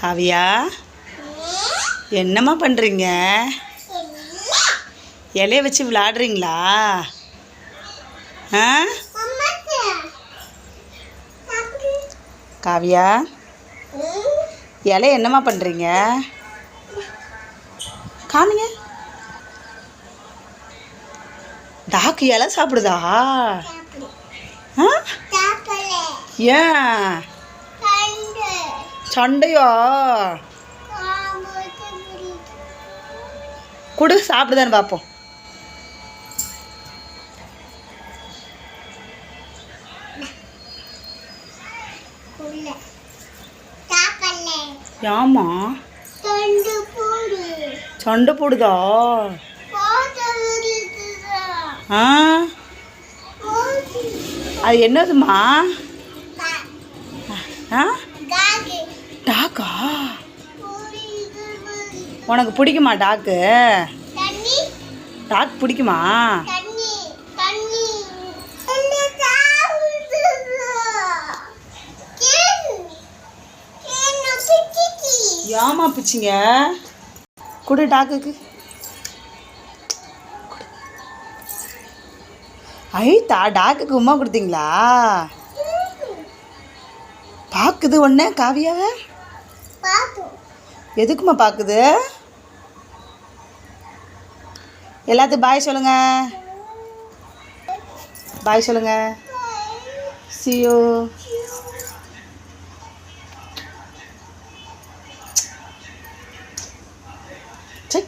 காவியா என்னம்மா பண்ணுறீங்க இலைய வச்சு விளாடுறீங்களா? ஆ? காவியா இலைய என்னம்மா பண்ணுறீங்க காமிங்க. டாக்கு இலை சாப்பிடுதா? ஆ? ஏன்? சண்டையா? கொடு சாப்பிடுதான்னு பார்ப்போம் ஆமா சண்டை போடுதா? ஆ? அது என்னதுமா ஆ? டாக்கா? உனக்கு பிடிக்குமா டாக்கு? டாக் பிடிக்குமா? ஏமா பிச்சிங்க? கொடு டாக்குக்கு. ஐ தா டாக்குக்கு உமா கொடுத்தீங்களா? பார்க்குது ஒன்று காவியாவை. எதுக்குமா பார்க்குது எல்லாத்தையும் பாய் சொல்லுங்க. பாய் சொல்லுங்க. See you check.